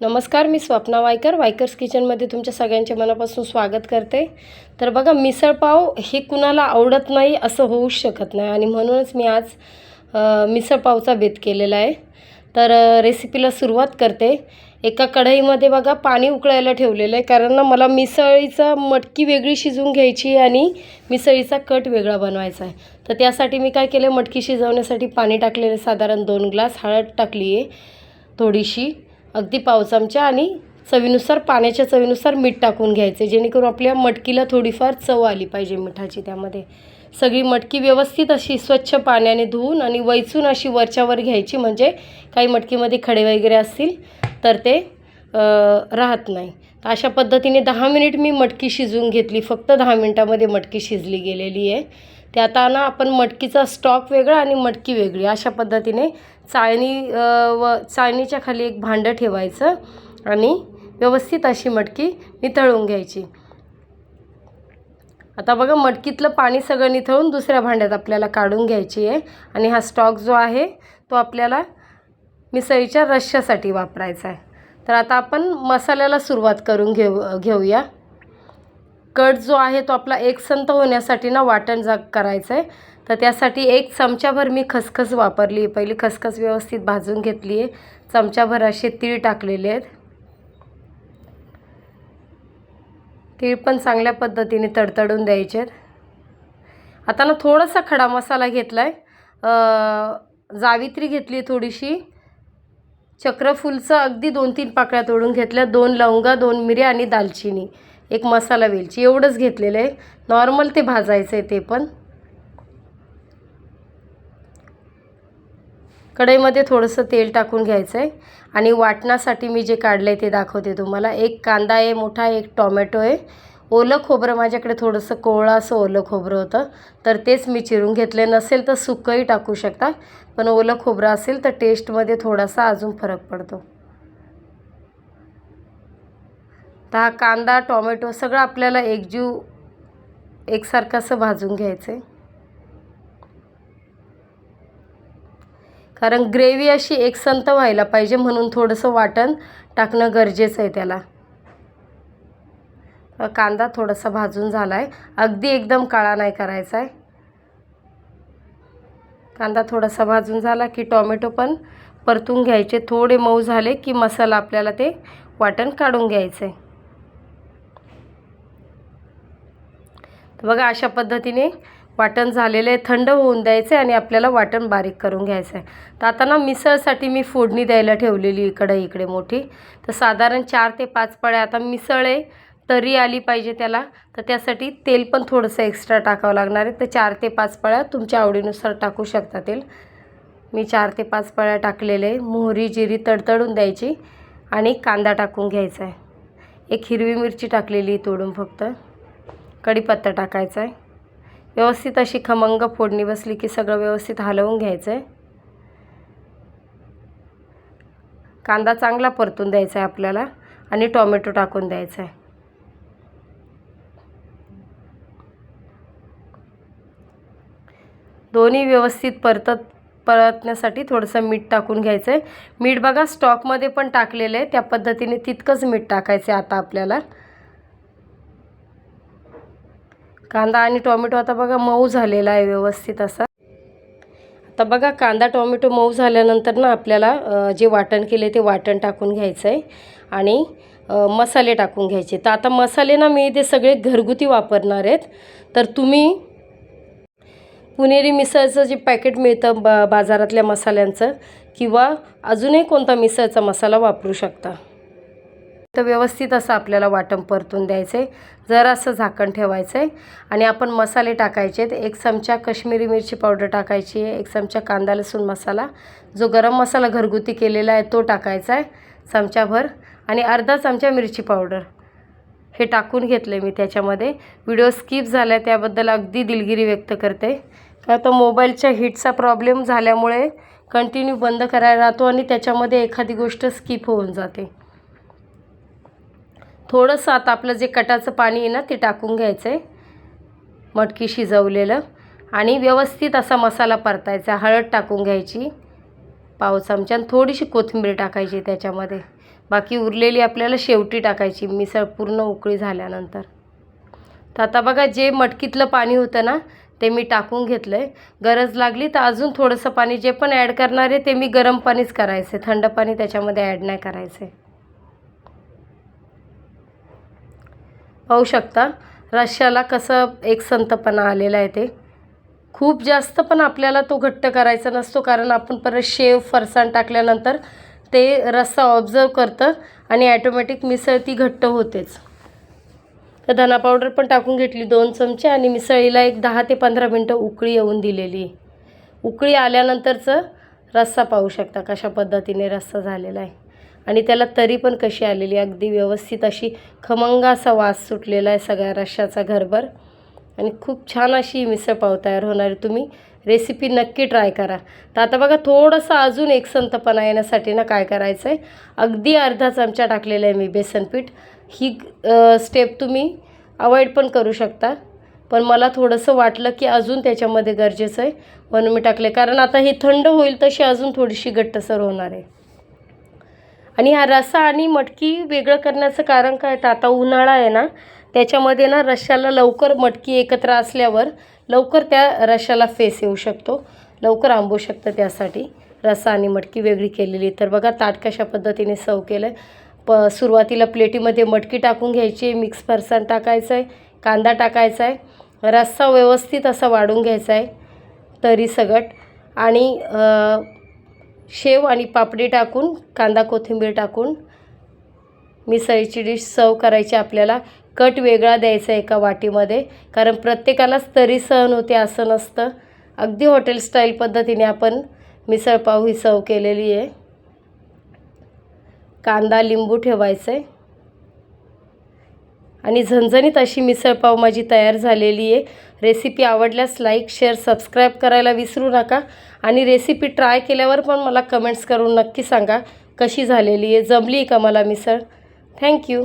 नमस्कार मी स्वप्ना वायकर. वायकर्स किचनमध्ये तुमच्या सगळ्यांचे मनापासून स्वागत करते. तर बघा मिसळपाव हे कुणाला आवडत नाही असं होऊच शकत नाही आणि म्हणूनच मी आज मिसळपावचा बेत केलेला आहे. तर रेसिपीला सुरुवात करते. एका कढईमध्ये बघा पाणी उकळायला ठेवलेलं आहे. कारण ना मला मिसळीचा मटकी वेगळी शिजवून घ्यायची आणि मिसळीचा कट वेगळा बनवायचा आहे. तर त्यासाठी मी काय केलं मटकी शिजवण्यासाठी पाणी टाकलेलं साधारण दोन ग्लास हळद टाकली आहे थोडीशी. अगदी पावसामच्या आणि चवीनुसार पाण्याच्या चवीनुसार मीठ टाकून घ्यायचे. जेणेकरून आपल्या मटकीला थोडीफार चव आली पाहिजे मिठाची त्यामध्ये. सगळी मटकी व्यवस्थित अशी स्वच्छ पाण्याने धुवून आणि वैचून अशी वरच्यावर घ्यायची. म्हणजे काही मटकीमध्ये खडे वगैरे असतील तर ते राहत नाही. तर अशा पद्धतीने दहा मिनिट मी मटकी शिजवून घेतली. फक्त दहा मिनटामध्ये मटकी शिजली गेलेली आहे. ते आता ना आपण मटकीचा स्टॉक वेगळा आणि मटकी वेगळी. अशा पद्धतीने चाळणी व चाळणीच्या खाली एक भांडं ठेवायचं आणि व्यवस्थित अशी मटकी नितळून घ्यायची. आता बघा मटकीतलं पाणी सगळं निथळून दुसऱ्या भांड्यात आपल्याला काढून घ्यायची आहे आणि हा स्टॉक जो आहे तो आपल्याला मिसळीच्या रश्श्यासाठी वापरायचा आहे. तर आता आपण मसाल्याला सुरुवात करून घेऊ घेऊया. कट जो आहे तो आपला एकसंत होण्यासाठी ना वाटण जा करायचं आहे तर त्यासाठी एक चमचाभर मी खसखस वापरली आहे. पहिली खसखस व्यवस्थित भाजून घेतली आहे. चमचाभर असे तीळ टाकलेले आहेत. तीळ पण चांगल्या पद्धतीने तडतडून द्यायचे आहेत. आता ना थोडासा खडा मसाला घेतला आहे जावित्री घेतली थोडीशी. चक्रफूलचं अगदी दोन तीन पाकळ्या तोडून घेतल्या. दोन लवंगा दोन मिऱ्या आणि दालचिनी. एक मसाला वेलची. एवढंच घेतलेलं आहे. नॉर्मल ते भाजायचं आहे ते पण. कढईमध्ये थोडंसं तेल टाकून घ्यायचं आहे. आणि वाटण्यासाठी मी जे काढलं आहे ते दाखवते तुम्हाला. एक कांदा आहे मोठा एक टॉमॅटो आहे. ओलं खोबरं माझ्याकडे थोडंसं कोवळं असं ओलं खोबरं होतं. तर तेच मी चिरून घेतले नसेल तर सुकंही टाकू शकता. पण ओलं खोबरं असेल तर टेस्टमध्ये थोडासा अजून फरक पडतो. तर हा कांदा टॉमॅटो सगळं आपल्याला एकजीव एकसारखं असं भाजून घ्यायचं आहे. कारण ग्रेव्ही अशी एकसंत व्हायला पाहिजे म्हणून थोडंसं वाटण टाकणं गरजेचं आहे त्याला. कांदा थोडासा भाजून झाला आहे अगदी एकदम काळा नाही करायचा आहे. कांदा थोडासा भाजून झाला की टॉमॅटो पण परतून घ्यायचे. थोडे मऊ झाले की मसाला आपल्याला ते वाटण काढून घ्यायचं आहे तर बघा अशा पद्धतीने वाटण झालेलं आहे. थंड होऊन द्यायचं आहे आणि आपल्याला वाटण बारीक करून घ्यायचं आहे. तर आता ना मिसळसाठी मी फोडणी द्यायला ठेवलेली इकडे इकडे मोठी. तर साधारण चार ते पाच पळ्या आता मिसळ आहे तरी आली पाहिजे त्याला. तर त्यासाठी तेल पण थोडंसं एक्स्ट्रा टाकावं लागणार आहे. तर चार ते पाच पळ्या तुमच्या आवडीनुसार टाकू शकता तेल. मी चार ते पाच पळ्या टाकलेले मोहरी जिरी तडतडून द्यायची आणि कांदा टाकून घ्यायचा आहे. एक हिरवी मिरची टाकलेली तोडून फक्त. कढीपत्ता टाकायचा आहे व्यवस्थित अशी खमंग फोडणी बसली की सगळं व्यवस्थित हलवून घ्यायचं आहे कांदा चांगला परतून द्यायचा आहे आपल्याला आणि टॉमॅटो टाकून द्यायचा आहे दोन्ही व्यवस्थित परतत परतण्यासाठी थोडंसं मीठ टाकून घ्यायचं आहे मीठ बघा स्टॉकमध्ये पण टाकलेलं आहे त्या पद्धतीने तितकंच मीठ टाकायचं आहे आता आपल्याला. कांदा आणि टोमॅटो आता बघा मऊ झालेला आहे व्यवस्थित असा. आता बघा कांदा टोमॅटो मऊ झाल्यानंतर ना आपल्याला जे वाटण केले ते वाटण टाकून घ्यायचं आहे आणि मसाले टाकून घ्यायचे. तर आता मसाले ना मी ते सगळे घरगुती वापरणार आहेत. तर तुम्ही पुणेरी मिसळचं जे पॅकेट मिळतं बा बाजारातल्या मसाल्यांचं किंवा अजूनही कोणता मिसळचा मसाला वापरू शकता. तर व्यवस्थित असं आपल्याला वाटण परतून द्यायचं आहे जरासं झाकण ठेवायचं आहे आणि आपण मसाले टाकायचे आहेत. एक चमचा कश्मीरी मिरची पावडर टाकायची आहे. एक चमचा कांदा लसूण मसाला. जो गरम मसाला घरगुती केलेला आहे तो टाकायचा आहे चमचाभर. आणि अर्धा चमचा मिरची पावडर. हे टाकून घेतले मी त्याच्यामध्ये. व्हिडिओ स्किप झाला आहे त्याबद्दल अगदी दिलगिरी व्यक्त करते. का तो मोबाईलच्या हिटचा प्रॉब्लेम झाल्यामुळे कंटिन्यू बंद करायला राहतो आणि त्याच्यामध्ये एखादी गोष्ट स्किप होऊन जाते. थोडंसं आता आपलं जे कटाचं पाणी आहे ना ते टाकून घ्यायचं आहे मटकी शिजवलेलं. आणि व्यवस्थित असा मसाला परतायचा. हळद टाकून घ्यायची पाव चमचा. आणि थोडीशी कोथिंबीर टाकायची त्याच्यामध्ये. बाकी उरलेली आपल्याला शेवटी टाकायची. मिसळ पूर्ण उकळी झाल्यानंतर. तर आता बघा जे मटकीतलं पाणी होतं ना ते मी टाकून घेतलं आहे गरज लागली तर अजून थोडंसं पाणी जे पण ॲड करणार आहे ते मी गरम पाणीच करायचं थंड पाणी त्याच्यामध्ये ॲड नाही करायचं आहे पाहू शकता. रश्श्याला कसं एक संतपणा आलेला आहे ते. खूप जास्त पण आपल्याला तो घट्ट करायचा नसतो कारण आपण परत शेव फरसाण टाकल्यानंतर ते रस्सा ऑब्झर्व करतं आणि ॲटोमॅटिक मिसळ ती घट्ट होतेच. तर धना पावडर पण टाकून घेतली दोन चमचे आणि मिसळीला एक दहा ते पंधरा मिनटं उकळी येऊन दिलेली. उकळी आल्यानंतरचं रस्सा पाहू शकता कशा पद्धतीने रस्सा झालेला आहे. आणि त्याला तरी पण कशी आलेली अगदी व्यवस्थित अशी खमंग असा वास सुटलेला आहे सगळ्या रश्याचा घरभर. आणि खूप छान अशी मिसळ पाव तयार होणार आहे तुम्ही. रेसिपी नक्की ट्राय करा. तर आता बघा थोडंसं अजून एक संतपणा येण्यासाठी ना काय करायचं आहे अगदी अर्धा चमचा टाकलेला आहे मी बेसनपीठ ही स्टेप तुम्ही अवॉइड पण करू शकता. पण मला थोडंसं वाटलं की अजून त्याच्यामध्ये गरजेचं आहे. म्हणून मी टाकले. कारण आता हे थंड होईल तशी अजून थोडीशी घट्टसर होणार आहे. आणि हा रसा आणि मटकी वेगळं करण्याचं कारण काय तर आता उन्हाळा आहे ना त्याच्यामध्ये ना रश्श्याला लवकर मटकी एकत्र असल्यावर लवकर त्या रश्श्याला फेस येऊ शकतो. लवकर आंबू शकतं त्यासाठी. रसा आणि मटकी वेगळी केलेली. तर बघा ताट कशा पद्धतीने सर्व केलं आहे प सुरुवातीला प्लेटीमध्ये मटकी टाकून घ्यायची. मिक्स फरसाण टाकायचं आहे कांदा टाकायचा आहे रस्सा व्यवस्थित असा वाढून घ्यायचा आहे तरी सगट. आणि शेव आणि पापडी टाकून कांदा कोथिंबीर टाकून मिसळीची डिश सर्व करायची आपल्याला. कट वेगळा द्यायचा एका वाटीमध्ये कारण प्रत्येकालाच तरी सहन होते असं नसतं. अगदी हॉटेल स्टाईल पद्धतीने आपण मिसळपाव ही सर्व केलेली आहे. कांदा लिंबू ठेवायचं. आहे आणि झणझणीत अशी मिसळपाव माझी तयार झालेली आहे. रेसिपी आवडल्यास लाईक शेअर सबस्क्राईब करायला विसरू नका. आणि रेसिपी ट्राय केल्यावर पण मला कमेंट्स करून नक्की सांगा कशी झालेली आहे जमली का मला मिसळ? थँक्यू